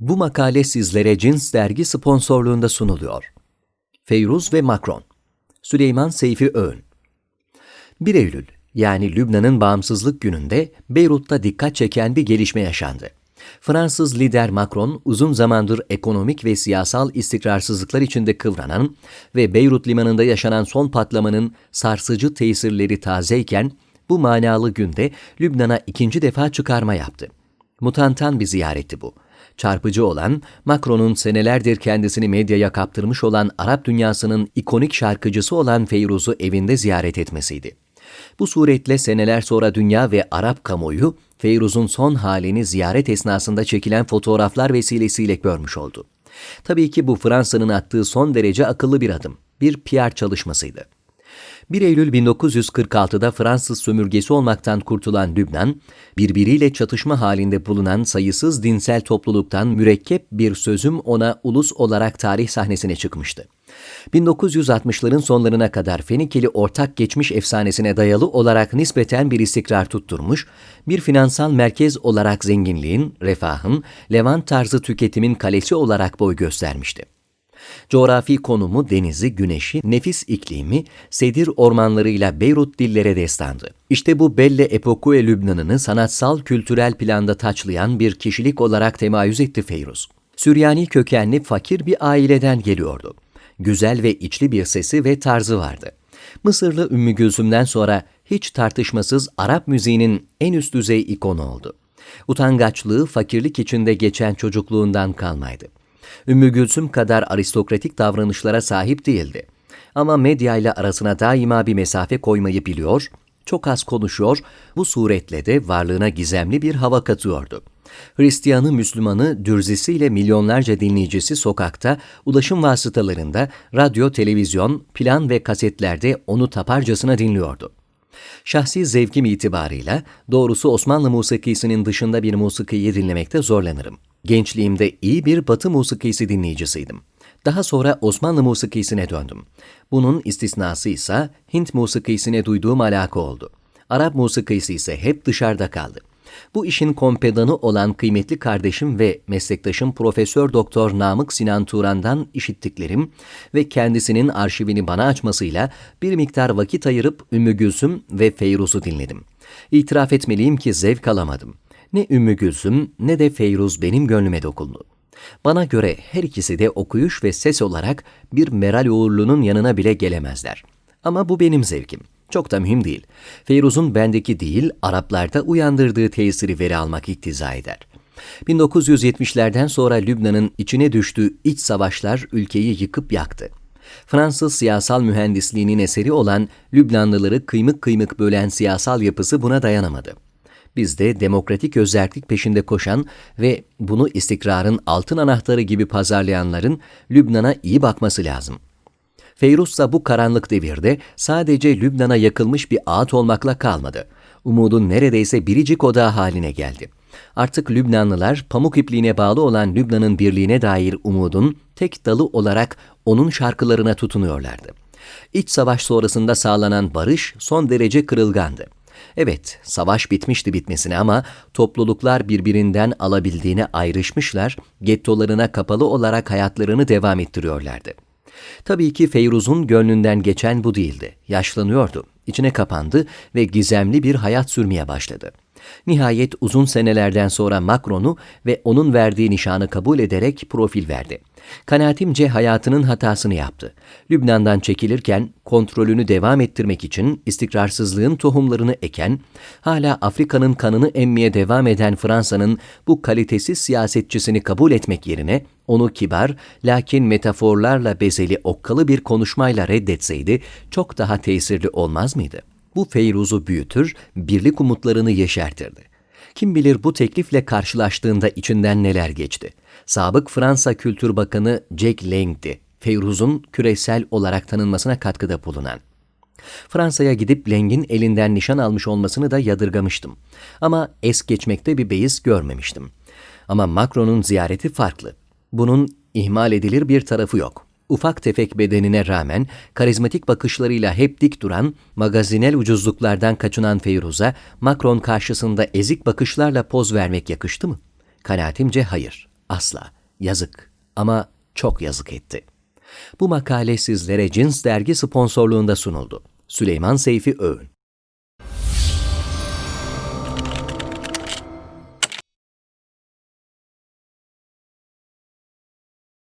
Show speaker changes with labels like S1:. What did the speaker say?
S1: Bu makale sizlere Cins dergi sponsorluğunda sunuluyor. Feyruz ve Macron Süleyman Seyfi Öğün 1 Eylül yani Lübnan'ın bağımsızlık gününde Beyrut'ta dikkat çeken bir gelişme yaşandı. Fransız lider Macron uzun zamandır ekonomik ve siyasal istikrarsızlıklar içinde kıvranan ve Beyrut limanında yaşanan son patlamanın sarsıcı tesirleri tazeyken bu manalı günde Lübnan'a ikinci defa çıkarma yaptı. Mutantan bir ziyaretti bu. Çarpıcı olan Macron'un senelerdir kendisini medyaya kaptırmış olan Arap dünyasının ikonik şarkıcısı olan Feyruz'u evinde ziyaret etmesiydi. Bu suretle seneler sonra dünya ve Arap kamuoyu Feyruz'un son halini ziyaret esnasında çekilen fotoğraflar vesilesiyle görmüş oldu. Tabii ki bu Fransa'nın attığı son derece akıllı bir adım, bir PR çalışmasıydı. 1 Eylül 1946'da Fransız sömürgesi olmaktan kurtulan Lübnan, birbiriyle çatışma halinde bulunan sayısız dinsel topluluktan mürekkep bir sözüm ona ulus olarak tarih sahnesine çıkmıştı. 1960'ların sonlarına kadar Fenikeli ortak geçmiş efsanesine dayalı olarak nispeten bir istikrar tutturmuş, bir finansal merkez olarak zenginliğin, refahın, Levant tarzı tüketimin kalesi olarak boy göstermişti. Coğrafi konumu denizi, güneşi, nefis iklimi, sedir ormanlarıyla Beyrut dillere destandı. İşte bu Belle Epokue Lübnan'ını sanatsal kültürel planda taçlayan bir kişilik olarak temayüz etti Feyruz. Süryani kökenli fakir bir aileden geliyordu. Güzel ve içli bir sesi ve tarzı vardı. Mısırlı Ümmü Gülsüm'den sonra hiç tartışmasız Arap müziğinin en üst düzey ikonu oldu. Utangaçlığı fakirlik içinde geçen çocukluğundan kalmaydı. Ümmü Gülsüm kadar aristokratik davranışlara sahip değildi. Ama medya ile arasına daima bir mesafe koymayı biliyor, çok az konuşuyor, bu suretle de varlığına gizemli bir hava katıyordu. Hristiyanı, Müslümanı, dürzisiyle milyonlarca dinleyicisi sokakta, ulaşım vasıtalarında, radyo, televizyon, plan ve kasetlerde onu taparcasına dinliyordu. Şahsi zevkim itibarıyla doğrusu Osmanlı musikisinin dışında bir musikiyi dinlemekte zorlanırım. Gençliğimde iyi bir batı musikisi dinleyicisiydim. Daha sonra Osmanlı musikisine döndüm. Bunun istisnası ise Hint musikisine duyduğum alaka oldu. Arap musikisi ise hep dışarıda kaldı. Bu işin kompedanı olan kıymetli kardeşim ve meslektaşım Profesör Doktor Namık Sinan Turan'dan işittiklerim ve kendisinin arşivini bana açmasıyla bir miktar vakit ayırıp Ümmü Gülsüm ve Feyruz'u dinledim. İtiraf etmeliyim ki zevk alamadım. Ne Ümmü Gülsüm ne de Feyruz benim gönlüme dokundu. Bana göre her ikisi de okuyuş ve ses olarak bir Meral Uğurlu'nun yanına bile gelemezler. Ama bu benim zevkim. Çok da mühim değil. Feyruz'un bendeki değil, Araplarda uyandırdığı tesiri veri almak iktiza eder. 1970'lerden sonra Lübnan'ın içine düştüğü iç savaşlar ülkeyi yıkıp yaktı. Fransız siyasal mühendisliğinin eseri olan Lübnanlıları kıymık kıymık bölen siyasal yapısı buna dayanamadı. Biz de demokratik özerklik peşinde koşan ve bunu istikrarın altın anahtarı gibi pazarlayanların Lübnan'a iyi bakması lazım. Feyruz ise bu karanlık devirde sadece Lübnan'a yakılmış bir ağıt olmakla kalmadı. Umudun neredeyse biricik odağı haline geldi. Artık Lübnanlılar pamuk ipliğine bağlı olan Lübnan'ın birliğine dair umudun tek dalı olarak onun şarkılarına tutunuyorlardı. İç savaş sonrasında sağlanan barış son derece kırılgandı. Evet, savaş bitmişti bitmesine ama topluluklar birbirinden alabildiğine ayrışmışlar, gettolarına kapalı olarak hayatlarını devam ettiriyorlardı. Tabii ki Feyruz'un gönlünden geçen bu değildi. Yaşlanıyordu, içine kapandı ve gizemli bir hayat sürmeye başladı. Nihayet uzun senelerden sonra Macron'u ve onun verdiği nişanı kabul ederek profil verdi. Kanaatimce hayatının hatasını yaptı. Lübnan'dan çekilirken kontrolünü devam ettirmek için istikrarsızlığın tohumlarını eken, hala Afrika'nın kanını emmeye devam eden Fransa'nın bu kalitesiz siyasetçisini kabul etmek yerine onu kibar lakin metaforlarla bezeli okkalı bir konuşmayla reddetseydi çok daha tesirli olmaz mıydı? Bu Feyruz'u büyütür, birlik umutlarını yeşertirdi. Kim bilir bu teklifle karşılaştığında içinden neler geçti. Sabık Fransa Kültür Bakanı Jack Lang'di. Feyruz'un küresel olarak tanınmasına katkıda bulunan. Fransa'ya gidip Lang'in elinden nişan almış olmasını da yadırgamıştım. Ama es geçmekte bir beis görmemiştim. Ama Macron'un ziyareti farklı. Bunun ihmal edilir bir tarafı yok. Ufak tefek bedenine rağmen karizmatik bakışlarıyla hep dik duran, magazinel ucuzluklardan kaçınan Feyruz'a Macron karşısında ezik bakışlarla poz vermek yakıştı mı? Kanaatimce hayır. Asla. Yazık. Ama çok yazık etti. Bu makale sizlere Cins dergi sponsorluğunda sunuldu. Süleyman Seyfi Öğün